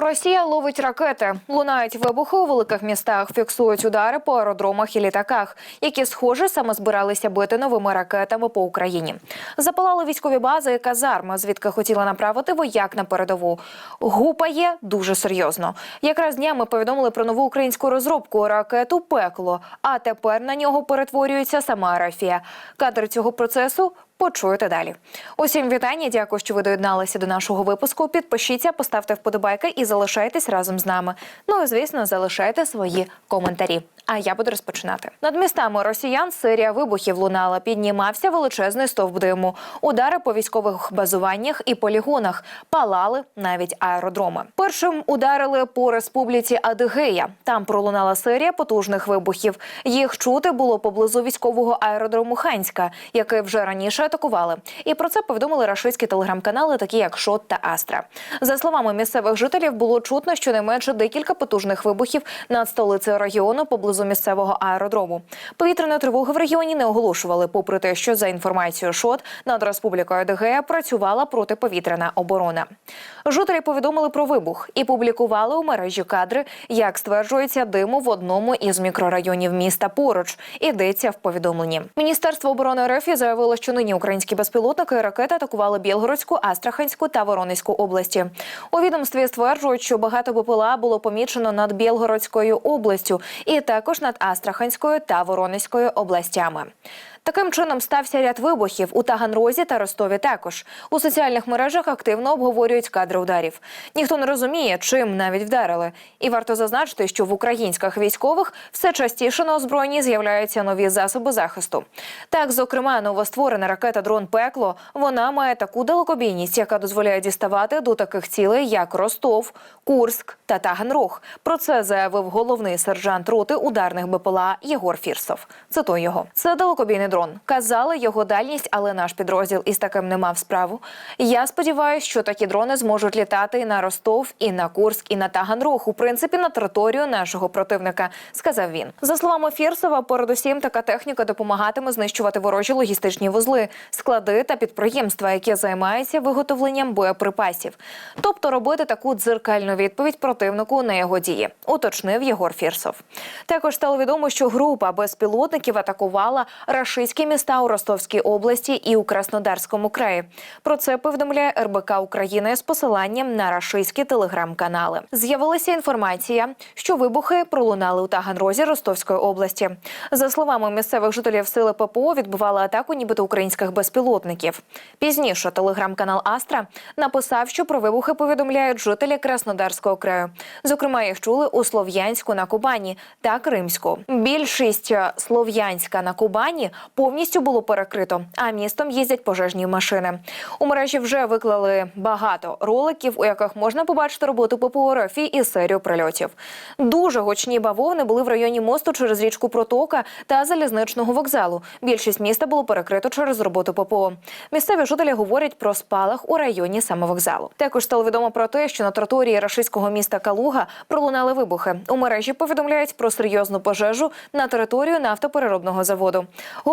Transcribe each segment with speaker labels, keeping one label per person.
Speaker 1: Росія ловить ракети, лунають вибухи у великих містах, фіксують удари по аеродромах і літаках, які схоже саме збиралися бити новими ракетами по Україні. Запалали військові бази і казарми, звідки хотіли направити вояк на передову. Гупає дуже серйозно. Якраз днями повідомили про нову українську розробку ракету Пекло. А тепер на нього перетворюється сама Рафія. Кадр цього процесу Почуєте далі. Усім вітання. Дякую, що ви доєдналися до нашого випуску. Підпишіться, поставте вподобайки і залишайтесь разом з нами. Ну і звісно, залишайте свої коментарі. А я буду розпочинати. Над містами росіян серія вибухів лунала. Піднімався величезний стовп диму. Удари по військових базуваннях і полігонах палали навіть аеродроми. Першим ударили по республіці Адигея. Там пролунала серія потужних вибухів. Їх чути було поблизу військового аеродрому Ханська, який вже раніше атакували. І про це повідомили рашистські телеграм-канали, такі як Шот та Астра. За словами місцевих жителів, було чутно щонайменше декілька потужних вибухів над столицею регіону поблизу місцевого аеродрому. Повітряної тривоги в регіоні не оголошували, попри те, що за інформацією ШОТ над республікою Адигея працювала протиповітряна оборона. Жителі повідомили про вибух і публікували у мережі кадри, як стверджується диму в одному із мікрорайонів міста поруч. Ідеться в повідомленні. Міністерство оборони РФ заявило, що нині українські безпілотники і ракети атакували Білгородську, Астраханську та Воронезьку області. У відомстві стверджують, що багато БПЛА було помічено над Білгородською областю і також над Астраханською та Воронезькою областями. Таким чином стався ряд вибухів у Таганрозі та Ростові. Також у соціальних мережах активно обговорюють кадри ударів. Ніхто не розуміє, чим навіть вдарили. І варто зазначити, що в українських військових все частіше на озброєнні з'являються нові засоби захисту. Так, зокрема, новостворена ракета дрон Пекло вона має таку далекобійність, яка дозволяє діставати до таких цілей, як Ростов, Курск та Таганрог. Про це заявив головний сержант роти ударних БПЛА Єгор Фірсов. Цитую його. Це далекобійний дрон. Казали його дальність, але наш підрозділ із таким не мав справу. Я сподіваюся, що такі дрони зможуть літати і на Ростов, і на Курск, і на Таганрог. У принципі, на територію нашого противника, сказав він. За словами Фірсова, передусім така техніка допомагатиме знищувати ворожі логістичні вузли, склади та підприємства, які займаються виготовленням боєприпасів. Тобто робити таку дзеркальну відповідь противнику на його дії, уточнив Єгор Фірсов. Також стало відомо, що група безпілотників атакувала рашистські міста у Ростовській області і у Краснодарському краї. Про це повідомляє РБК України з посиланням на рашистські телеграм-канали. З'явилася інформація, що вибухи пролунали у Таганрозі Ростовської області. За словами місцевих жителів сили ППО, відбували атаку, нібито українських безпілотників. Пізніше телеграм-канал Астра написав, що про вибухи повідомляють жителі Краснодарського краю. Зокрема, їх чули у Слов'янську на Кубані та Кримську. Більшість е, Слов'янська на Кубані повністю було перекрито, а містом їздять пожежні машини. У мережі вже виклали багато роликів, у яких можна побачити роботу ППО і серію прильотів. Дуже гучні бавовни були в районі мосту через річку Протока та залізничного вокзалу. Більшість міста було перекрито через роботу ППО. Місцеві жителі говорять про спалах у районі саме вокзалу. Також стало відомо про те, що на території рашистського міста Калуга пролунали вибухи. У мережі повідомляють про серйозну пожежу на територію нафтопереробного заводу.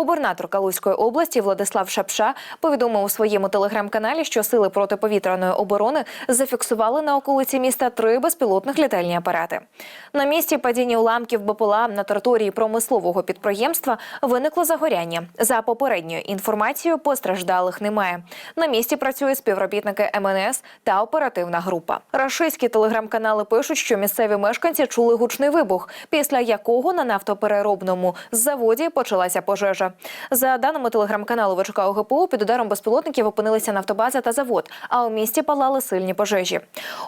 Speaker 1: Губернатор Калузької області Владислав Шапша повідомив у своєму телеграм-каналі, що сили протиповітряної оборони зафіксували на околиці міста три безпілотних літальні апарати. На місці падіння уламків БПЛА на території промислового підприємства виникло загоряння. За попередньою інформацією, постраждалих немає. На місці працюють співробітники МНС та оперативна група. Рашистські телеграм-канали пишуть, що місцеві мешканці чули гучний вибух, після якого на нафтопереробному заводі почалася пожежа. За даними телеграм-каналу ВЧК ОГПУ, під ударом безпілотників опинилися нафтобаза та завод, а у місті палали сильні пожежі.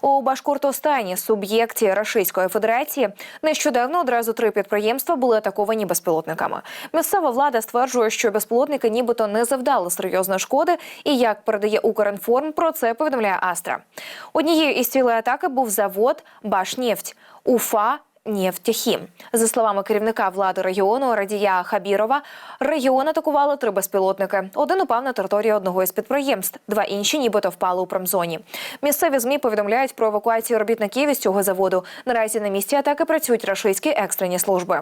Speaker 1: У Башкортостані, суб'єкті Рашистської Федерації, нещодавно одразу три підприємства були атаковані безпілотниками. Місцева влада стверджує, що безпілотники нібито не завдали серйозної шкоди, і як передає Укрінформ, про це повідомляє Астра. Однією із цілей атаки був завод Башнефть. Уфа Нефтехім. За словами керівника влади регіону Радія Хабірова, регіон атакували три безпілотники. Один упав на території одного із підприємств, два інші нібито впали у промзоні. Місцеві змі повідомляють про евакуацію робітників із цього заводу. Наразі на місці атаки працюють рашистські екстрені служби.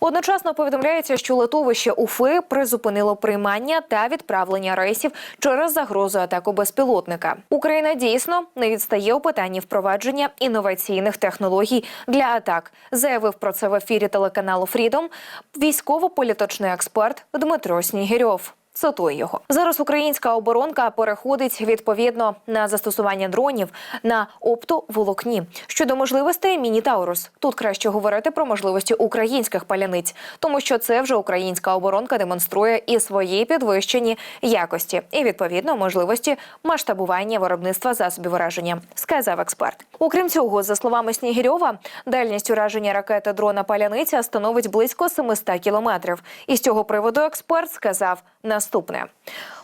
Speaker 1: Одночасно повідомляється, що литовище Уфи призупинило приймання та відправлення рейсів через загрозу атаку безпілотника. Україна дійсно не відстає у питанні впровадження інноваційних технологій для атак. Заявив про це в ефірі телеканалу Фрідом військово-політичний експерт Дмитро Снігирьов. Цитую його зараз. Українська оборонка переходить відповідно на застосування дронів на оптоволокні щодо можливостей міні Таурус. Тут краще говорити про можливості українських паляниць, тому що це вже українська оборонка демонструє і свої підвищені якості, і відповідно можливості масштабування виробництва засобів ураження, сказав експерт. Окрім цього, за словами Снігірьова, дальність ураження ракети дрона паляниця становить близько 700 кілометрів. І з цього приводу експерт сказав наступне.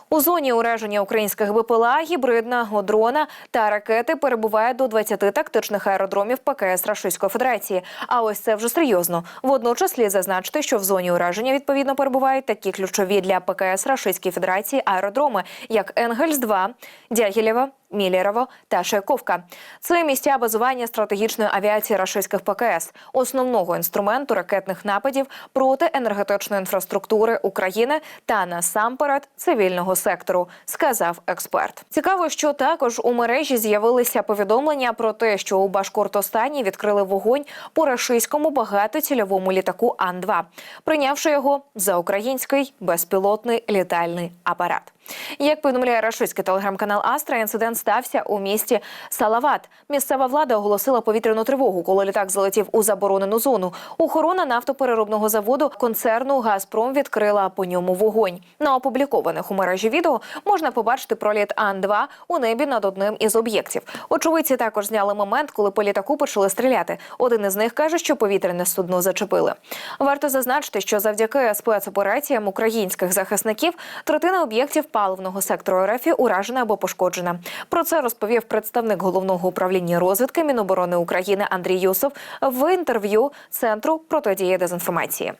Speaker 1: У зоні ураження українських БПЛА, гібридного дрона та ракети перебуває до 20 тактичних аеродромів ПКС Рашистської Федерації. А ось це вже серйозно. Водночас слід зазначити, що в зоні ураження відповідно перебувають такі ключові для ПКС Рашистської Федерації аеродроми, як Енгельс 2 Дягілєва, Мілєрово та Шайковка. Це місця базування стратегічної авіації рашистських ПКС, основного інструменту ракетних нападів проти енергетичної інфраструктури України та насамперед цивільного сектору, сказав експерт. Цікаво, що також у мережі з'явилися повідомлення про те, що у Башкортостані відкрили вогонь по рашистському багатоцільовому літаку Ан-2, прийнявши його за український безпілотний літальний апарат. Як повідомляє рашистський телеграм-канал Астра, інцидент стався у місті Салават. Місцева влада оголосила повітряну тривогу, коли літак залетів у заборонену зону. Охорона нафтопереробного заводу концерну Газпром відкрила по ньому вогонь. На опублікованих у мережі відео можна побачити проліт Ан-2 у небі над одним із об'єктів. Очевидці також зняли момент, коли по літаку почали стріляти. Один із них каже, що повітряне судно зачепили. Варто зазначити, що завдяки спецопераціям українських захисників третина об'єктів паливного сектору РФ уражена або пошкоджена. Про це розповів представник головного управління розвідки Міноборони України Андрій Юсов в інтерв'ю центру протидії дезінформації.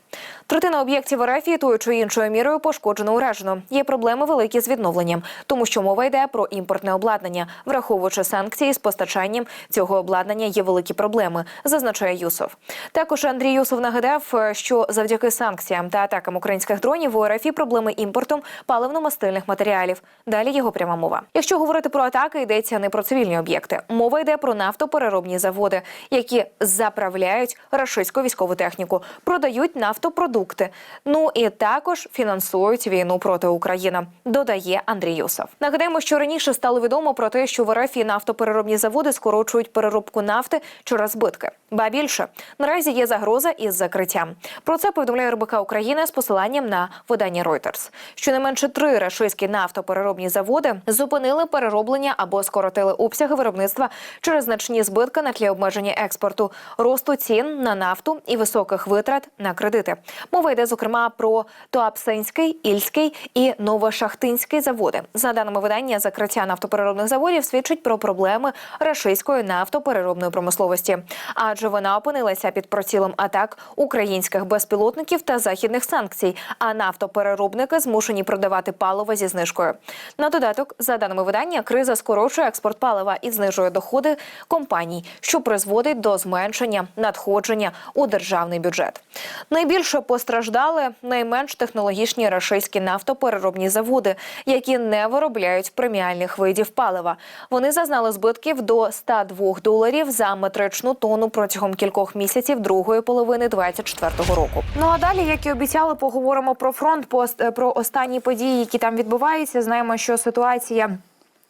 Speaker 1: Третина об'єктів РФ тою чи іншою мірою пошкоджено уражено. Є проблеми великі з відновленням, тому що мова йде про імпортне обладнання, враховуючи санкції з постачанням цього обладнання. Є великі проблеми, зазначає Юсов. Також Андрій Юсов нагадав, що завдяки санкціям та атакам українських дронів у РФ проблеми імпортом паливно-мастильних матеріалів. Далі його пряма мова. Якщо говорити про атаки, йдеться не про цивільні об'єкти. Мова йде про нафтопереробні заводи, які заправляють рашистську військову техніку, продають нафтопродукти. Ну і також фінансують війну проти України. Додає Андрій Юсов. Нагадаємо, що раніше стало відомо про те, що в РФ нафтопереробні заводи скорочують переробку нафти через збитки. Ба більше наразі є загроза із закриттям. Про це повідомляє РБК України з посиланням на видання Reuters. Щонайменше три рашистські нафтопереробні заводи зупинили перероблення або скоротили обсяги виробництва через значні збитки на тлі обмеження експорту, росту цін на нафту і високих витрат на кредити. Мова йде зокрема про Туапсинський, Ільський і Новошахтинський заводи. За даними видання, закриття нафтопереробних заводів свідчить про проблеми рашистської нафтопереробної промисловості, адже вона опинилася під прицілом атак українських безпілотників та західних санкцій. А нафтопереробники змушені продавати паливо зі знижкою. На додаток, за даними видання, криза скорочує експорт палива і знижує доходи компаній, що призводить до зменшення надходження у державний бюджет. Найбільше постраждали найменш технологічні рашистські нафтопереробні заводи, які не виробляють преміальних видів палива. Вони зазнали збитків до 102 доларів за метричну тонну протягом кількох місяців другої половини 2024 року. Ну а далі, як і обіцяли, поговоримо про фронт пост про останні події, які там відбуваються. Знаємо, що ситуація.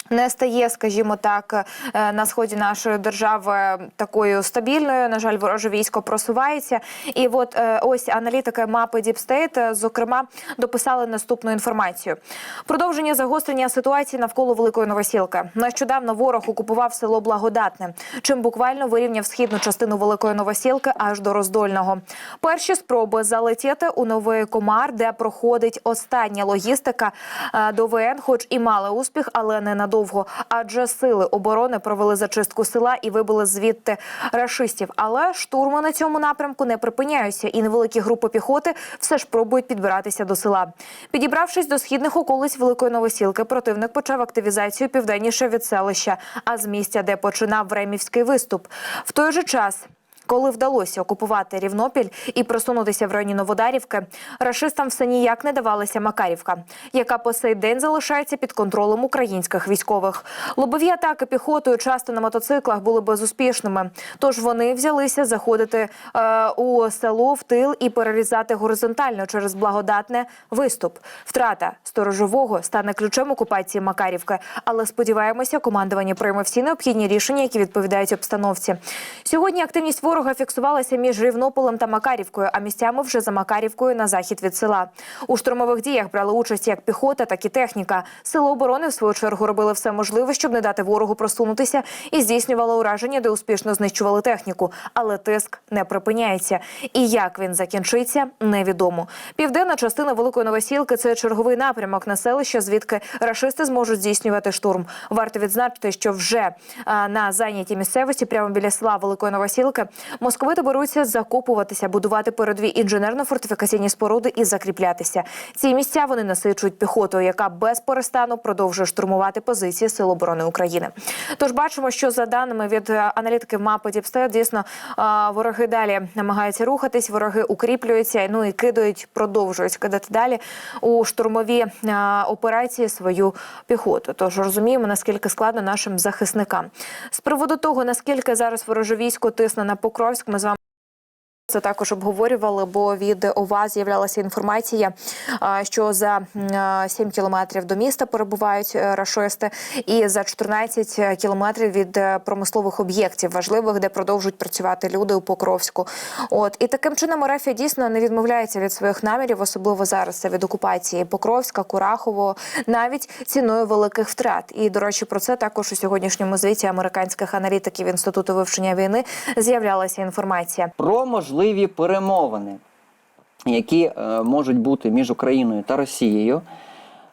Speaker 1: Не стає, скажімо так, е, на сході нашої держави такою стабільною. На жаль, вороже військо просувається. І от е, ось аналітики мапи Діпстейт, зокрема, дописали наступну інформацію: продовження загострення ситуації навколо Великої Новосілки. Нещодавно ворог окупував село Благодатне, чим буквально вирівняв східну частину Великої Новосілки аж до Роздольного. Перші спроби залетіти у новий комар, де проходить остання логістика е, до ВН, хоч і мали успіх, але не надовго надовго, адже сили оборони провели зачистку села і вибили звідти рашистів. Але штурми на цьому напрямку не припиняються, і невеликі групи піхоти все ж пробують підбиратися до села. Підібравшись до східних околиць Великої Новосілки, противник почав активізацію південніше від селища, а з місця, де починав Времівський виступ. В той же час. Коли вдалося окупувати Рівнопіль і просунутися в районі Новодарівки, рашистам все ніяк не давалася Макарівка, яка по сей день залишається під контролем українських військових. Лобові атаки піхотою часто на мотоциклах були безуспішними. Тож вони взялися заходити е, у село в тил і перерізати горизонтально через благодатне виступ. Втрата сторожового стане ключем окупації Макарівки. Але сподіваємося, командування прийме всі необхідні рішення, які відповідають обстановці. Сьогодні активність ворога фіксувалася між Рівнополем та Макарівкою, а місцями вже за Макарівкою на захід від села. У штурмових діях брали участь як піхота, так і техніка. Сили оборони в свою чергу робили все можливе, щоб не дати ворогу просунутися, і здійснювали ураження, де успішно знищували техніку. Але тиск не припиняється. І як він закінчиться, невідомо. Південна частина Великої Новосілки це черговий напрямок на селище, звідки рашисти зможуть здійснювати штурм. Варто відзначити, що вже на зайнятій місцевості, прямо біля села Великої Новосілки, московити беруться закопуватися, будувати передові інженерно-фортифікаційні споруди і закріплятися. Ці місця вони насичують піхотою, яка без перестану продовжує штурмувати позиції Сил оборони України. Тож бачимо, що за даними від е, аналітиків мапи Діпстет, дійсно вороги далі намагаються рухатись, вороги укріплюються, ну і кидають, продовжують кидати далі у штурмові операції свою піхоту. Тож розуміємо, наскільки складно нашим захисникам. З приводу того, наскільки зараз вороже військо тисне на Покровськ, ми з вами. Це також обговорювали, бо від ОВА з'являлася інформація, що за м, 7 кілометрів до міста перебувають е, рашисти, і за 14 кілометрів від е, промислових об'єктів важливих, де продовжують працювати люди у Покровську. От і таким чином Орефія дійсно не відмовляється від своїх намірів, особливо зараз це від окупації Покровська, Курахово, навіть ціною великих втрат. І до речі, про це також у сьогоднішньому звіті американських аналітиків інституту вивчення війни з'являлася інформація.
Speaker 2: про можливі перемовини, які е, можуть бути між Україною та Росією.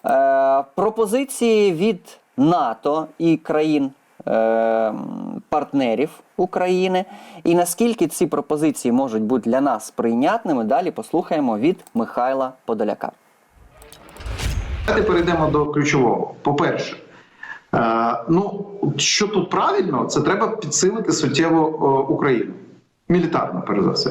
Speaker 2: Е, пропозиції від НАТО і країн. е, Партнерів України, і наскільки ці пропозиції можуть бути для нас прийнятними, далі послухаємо від Михайла Подоляка.
Speaker 3: Давайте перейдемо до ключового. По-перше, ну що тут правильно, це треба підсилити суттєво Україну. Мілітарно, перш за все.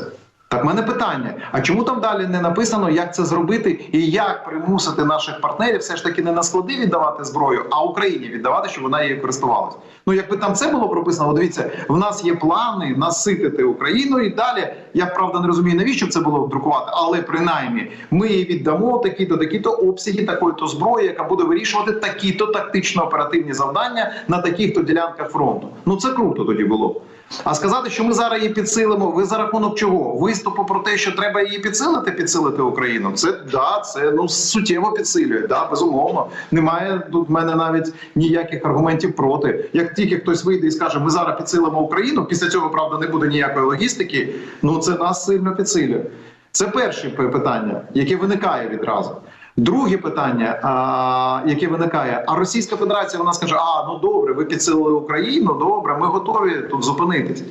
Speaker 3: Так, в мене питання: а чому там далі не написано, як це зробити і як примусити наших партнерів все ж таки не на склади віддавати зброю, а Україні віддавати, щоб вона її користувалась? Ну, якби там це було прописано, дивіться, в нас є плани наситити Україну і далі. Я правда не розумію, навіщо це було друкувати, але принаймні ми їй віддамо такі-то, такі-то обсяги такої-то зброї, яка буде вирішувати такі-то тактично-оперативні завдання на таких-то ділянках фронту. Ну це круто тоді було. А сказати, що ми зараз її підсилимо, ви за рахунок чого? Виступу про те, що треба її підсилити, підсилити Україну. Це да, це ну суттєво підсилює. Да, безумовно. Немає тут в мене навіть ніяких аргументів проти. Як тільки хтось вийде і скаже, ми зараз підсилимо Україну, після цього правда не буде ніякої логістики. Ну це нас сильно підсилює. Це перше питання, яке виникає відразу. Друге питання, а, яке виникає, а Російська Федерація вона скаже: А ну добре, ви підсилили Україну, добре, ми готові тут зупинитись.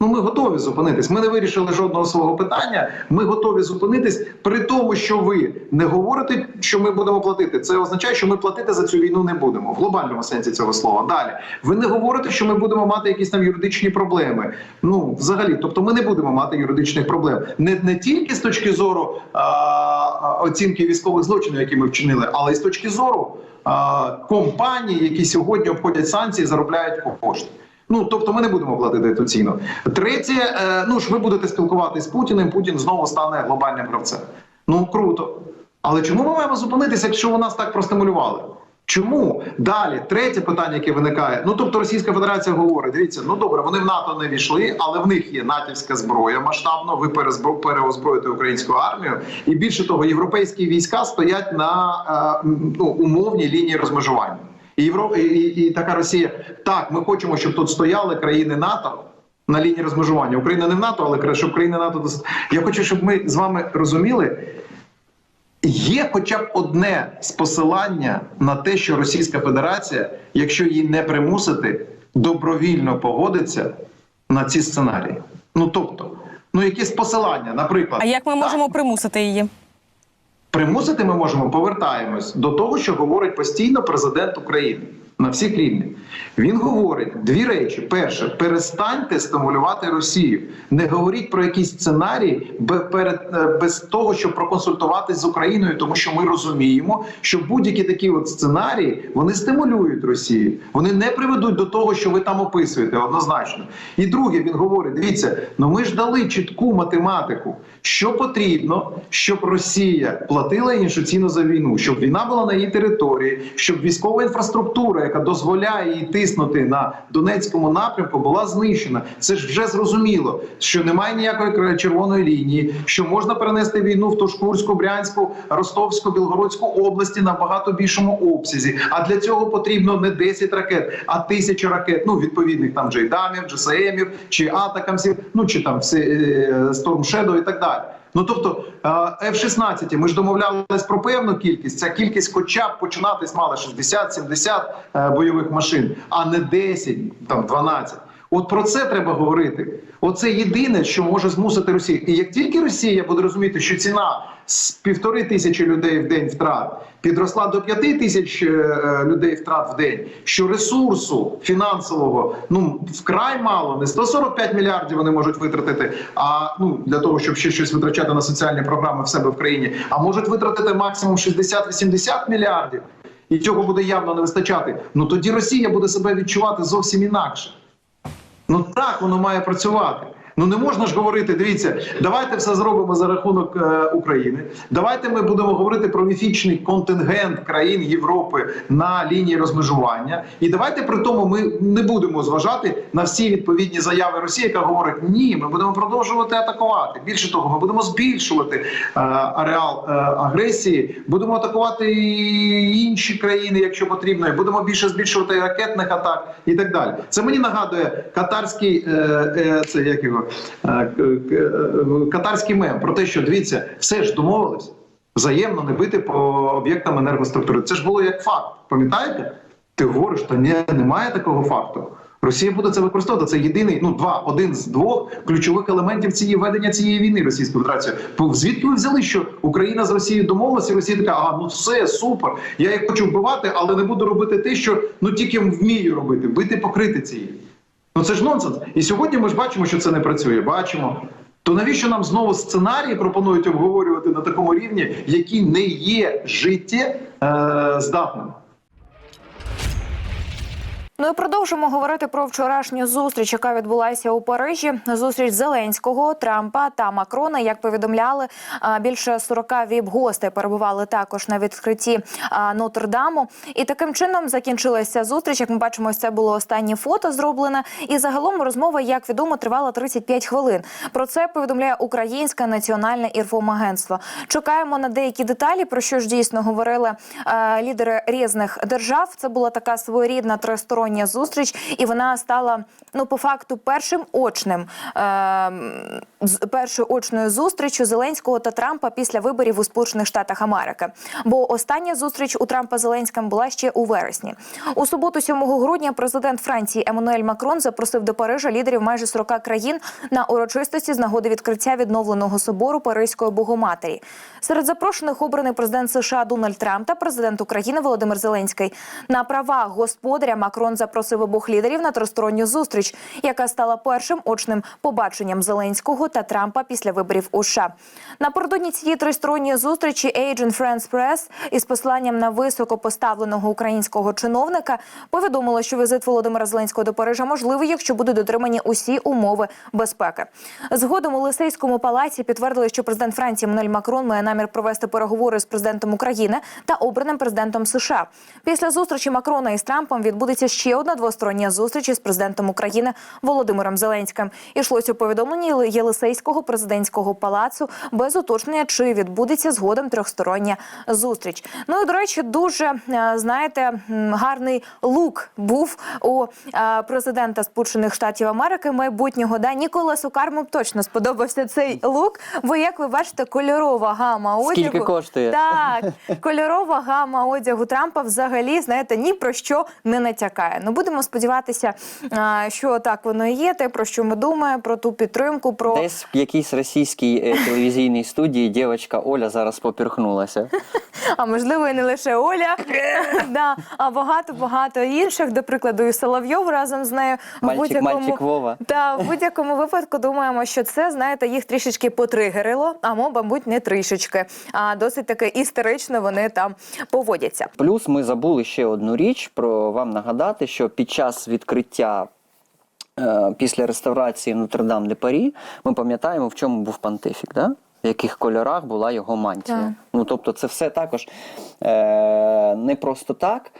Speaker 3: Ну, ми готові зупинитись. Ми не вирішили жодного свого питання. Ми готові зупинитись при тому, що ви не говорите, що ми будемо платити. Це означає, що ми платити за цю війну не будемо в глобальному сенсі цього слова. Далі ви не говорите, що ми будемо мати якісь там юридичні проблеми. Ну, взагалі, тобто, ми не будемо мати юридичних проблем не, не тільки з точки зору а, оцінки військових злочинів, які ми вчинили, але й з точки зору а, компаній, які сьогодні обходять санкції, заробляють кошти. Ну тобто ми не будемо платити цю ціну. Третє, е, ну ж ви будете спілкуватися з Путіним. Путін знову стане глобальним гравцем. Ну круто. Але чому ми маємо зупинитися, якщо ви нас так простимулювали? Чому далі третє питання, яке виникає? Ну тобто Російська Федерація говорить: дивіться, ну добре, вони в НАТО не війшли, але в них є натівська зброя масштабно. Ви переозброїте українську армію, і більше того, європейські війська стоять на е, ну, умовній лінії розмежування. І Європа і, і, і така Росія. Так, ми хочемо, щоб тут стояли країни НАТО на лінії розмежування. Україна не в НАТО, але щоб країни НАТО Я хочу, щоб ми з вами розуміли, Є хоча б одне з посилання на те, що Російська Федерація, якщо її не примусити, добровільно погодиться на ці сценарії. Ну тобто, ну якесь посилання, наприклад,
Speaker 4: А як ми
Speaker 3: Так,
Speaker 4: можемо примусити її?
Speaker 3: Примусити ми можемо повертаємось до того, що говорить постійно президент України на всіх рівнях. Він говорить дві речі: перше, перестаньте стимулювати Росію. Не говоріть про якісь сценарії е, без того, щоб проконсультуватись з Україною, тому що ми розуміємо, що будь-які такі от сценарії вони стимулюють Росію. Вони не приведуть до того, що ви там описуєте однозначно. І друге, він говорить: дивіться, ну ми ж дали чітку математику, що потрібно, щоб Росія платила іншу ціну за війну, щоб війна була на її території, щоб військова інфраструктура, яка дозволяє їй тиснути на Донецькому напрямку, була знищена. Це ж вже зрозуміло, що немає ніякої червоної лінії, що можна перенести війну в Тушкурську, Брянську, Ростовську, Білгородську області на багато біншому обсязі. А для цього потрібно не 10 ракет, а тисячі ракет. Ну відповідних там Джейдамів, Джесаемів чи Атакамсів, ну чи там все е, Storm Shadow і так далі. Ну тобто е, F-16, ми ж домовлялись про певну кількість. Ця кількість, хоча б починатись мала 60-70 е, бойових машин, а не 10, там 12. От про це треба говорити. Оце єдине, що може змусити Росію. І як тільки Росія буде розуміти, що ціна з півтори тисячі людей в день втрат підросла до п'яти тисяч е, людей втрат в день, що ресурсу фінансового ну вкрай мало, не 145 мільярдів вони можуть витратити, а ну для того, щоб ще щось витрачати на соціальні програми в себе в країні, а можуть витратити максимум 60-80 мільярдів. І цього буде явно не вистачати. Ну тоді Росія буде себе відчувати зовсім інакше. Ну так воно має працювати. Ну не можна ж говорити, дивіться, давайте все зробимо за рахунок е, України. Давайте ми будемо говорити про міфічний контингент країн Європи на лінії розмежування. І давайте при тому ми не будемо зважати на всі відповідні заяви Росії, яка говорить: ні, ми будемо продовжувати атакувати. Більше того, ми будемо збільшувати е, ареал е, агресії, будемо атакувати і інші країни, якщо потрібно, і будемо більше збільшувати ракетних атак і так далі. Це мені нагадує катарський е, е, це як його катарський мем про те, що дивіться, все ж домовились взаємно не бити по об'єктам енергоструктури. Це ж було як факт. Пам'ятаєте? Ти говориш, що ні, немає такого факту. Росія буде це використовувати. Це єдиний, ну два, один з двох ключових елементів цієї ведення цієї війни Російської Федерації. Звідки ви взяли, що Україна з Росією домовилася, і Росія така, ага, ну все супер. Я їх хочу вбивати, але не буду робити те, що ну тільки вмію робити, бити по критиці. Ну це ж нонсенс. І сьогодні ми ж бачимо, що це не працює. Бачимо. То навіщо нам знову сценарії пропонують обговорювати на такому рівні, які не є життєздатними?
Speaker 1: Ну і продовжимо говорити про вчорашню зустріч, яка відбулася у Парижі. Зустріч Зеленського, Трампа та Макрона. Як повідомляли, більше 40 віп-гостей перебували також на відкритті Нотр-Даму. І таким чином закінчилася зустріч. Як ми бачимо, це було останнє фото зроблене. І загалом розмова, як відомо, тривала 35 хвилин. Про це повідомляє Українське національне інформагентство. Чекаємо на деякі деталі, про що ж дійсно говорили лідери різних держав. Це була така своєрідна тристороння зустріч, і вона стала ну по факту першим очним е, першою очною зустрічю Зеленського та Трампа після виборів у Сполучених Штатах Америки. Бо остання зустріч у Трампа Зеленським була ще у вересні. У суботу, 7 грудня, президент Франції Еммануель Макрон запросив до Парижа лідерів майже 40 країн на урочистості з нагоди відкриття відновленого собору Паризької Богоматері. Серед запрошених обраний президент США Дональд Трамп та президент України Володимир Зеленський. На правах господаря Макрон запросив обох лідерів на тристоронню зустріч, яка стала першим очним побаченням Зеленського та Трампа після виборів у США. Напередодні цієї тристоронньої зустрічі Agent France Press із посланням на високопоставленого українського чиновника повідомило, що візит Володимира Зеленського до Парижа можливий, якщо будуть дотримані усі умови безпеки. Згодом у Лисейському палаці підтвердили, що президент Франції Мануель Макрон має намір провести переговори з президентом України та обраним президентом США. Після зустрічі Макрона із Трампом відбудеться ще ще одна двостороння зустріч із президентом України Володимиром Зеленським. Ішлося у повідомленні Єли- Єлисейського президентського палацу без уточнення, чи відбудеться згодом трьохстороння зустріч. Ну і до речі, дуже е, знаєте гарний лук був у е, президента Сполучених Штатів Америки майбутнього. Да Ніколасу Карму точно сподобався цей лук. Бо як ви бачите, кольорова гама одягу
Speaker 2: Скільки коштує?
Speaker 1: так, кольорова гама одягу Трампа взагалі, знаєте, ні про що не натякає. Ну будемо сподіватися, що так воно і є. Те про що ми думаємо, про ту підтримку, про
Speaker 2: Десь в якійсь російській е, телевізійній студії дівчинка Оля зараз поперхнулася.
Speaker 1: а можливо і не лише Оля, да, а багато багато інших. До прикладу, і Соловйов разом з нею в
Speaker 2: Мальчик,
Speaker 1: будь-якому
Speaker 2: мальчик Вова.
Speaker 1: Та в будь-якому випадку думаємо, що це знаєте, їх трішечки потригерило, а мо, мабуть, не трішечки, а досить таки істерично вони там поводяться.
Speaker 2: Плюс ми забули ще одну річ про вам нагадати, що під час відкриття. е, Після реставрації Нотр-Дам де Парі ми пам'ятаємо, в чому був пантифік, да? в яких кольорах була його мантія.
Speaker 1: Так.
Speaker 2: Ну тобто, це все також е, не просто так.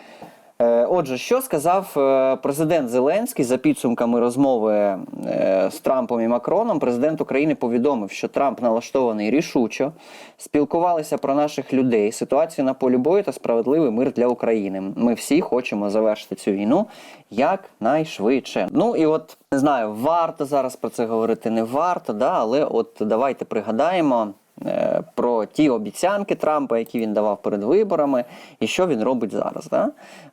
Speaker 2: Е, Отже, що сказав е, президент Зеленський за підсумками розмови е, з Трампом і Макроном? Президент України повідомив, що Трамп налаштований рішучо, спілкувалися про наших людей, ситуацію на полі бою та справедливий мир для України. Ми всі хочемо завершити цю війну якнайшвидше. Ну і от не знаю, варто зараз про це говорити, не варто, да, але от давайте пригадаємо про ті обіцянки Трампа, які він давав перед виборами, і що він робить зараз. Да?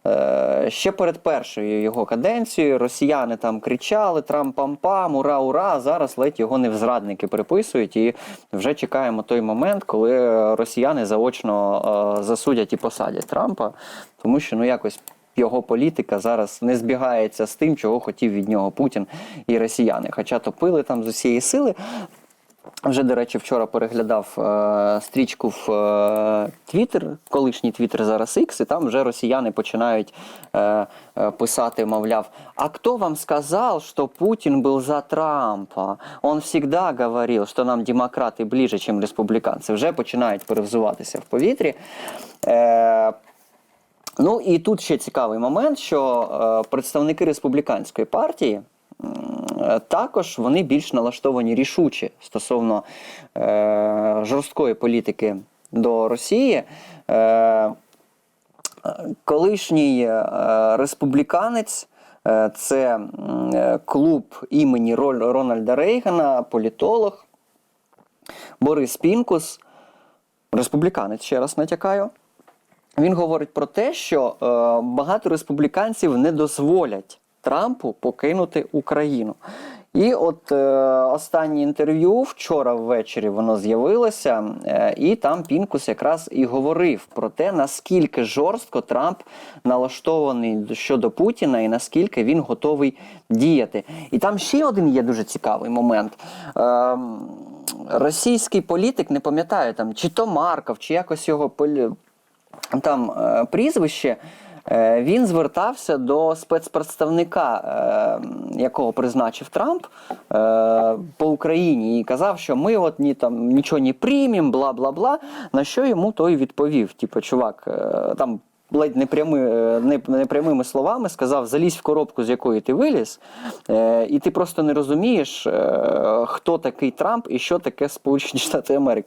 Speaker 2: Е, ще перед першою його каденцією росіяни там кричали Трамп-пам-пам, ура, ура! Зараз ледь його не в зрадники приписують, і вже чекаємо той момент, коли росіяни заочно е, засудять і посадять Трампа, тому що ну якось. Його політика зараз не збігається з тим, чого хотів від нього Путін і росіяни. Хоча топили там з усієї сили. Вже, до речі, вчора переглядав е, стрічку в е, Твіттер, колишній Твіттер зараз X, і там вже росіяни починають е, е, писати, мовляв, а хто вам сказав, що Путін був за Трампа? Он всегда говорив, що нам демократи ближе, ніж республіканці. Вже починають перевзуватися в повітрі. Е, Ну і тут ще цікавий момент, що е, представники республіканської партії також вони більш налаштовані рішуче стосовно е, жорсткої політики до Росії. Е, колишній е, республіканець. е, Це е, клуб імені Рональда Рейгана, політолог Борис Пінкус, республіканець, ще раз натякаю. Він говорить про те, що е, багато республіканців не дозволять Трампу покинути Україну. І от е, останнє інтерв'ю вчора ввечері воно з'явилося, е, і там Пінкус якраз і говорив про те, наскільки жорстко Трамп налаштований щодо Путіна і наскільки він готовий діяти. І там ще один є дуже цікавий момент. Е, російський політик, не пам'ятаю там, чи то Марков, чи якось його там е, прізвище, він звертався до спецпредставника, е, якого призначив Трамп е, по Україні, і казав, що ми от ні, там, нічого не приймемо, бла бла бла. На що йому той відповів: типу, чувак, е, там. Ледь не, прями, е, не, не прямими словами сказав: залізь в коробку, з якої ти виліз, е, і ти просто не розумієш, е, хто такий Трамп і що таке Сполучені Штати Америки.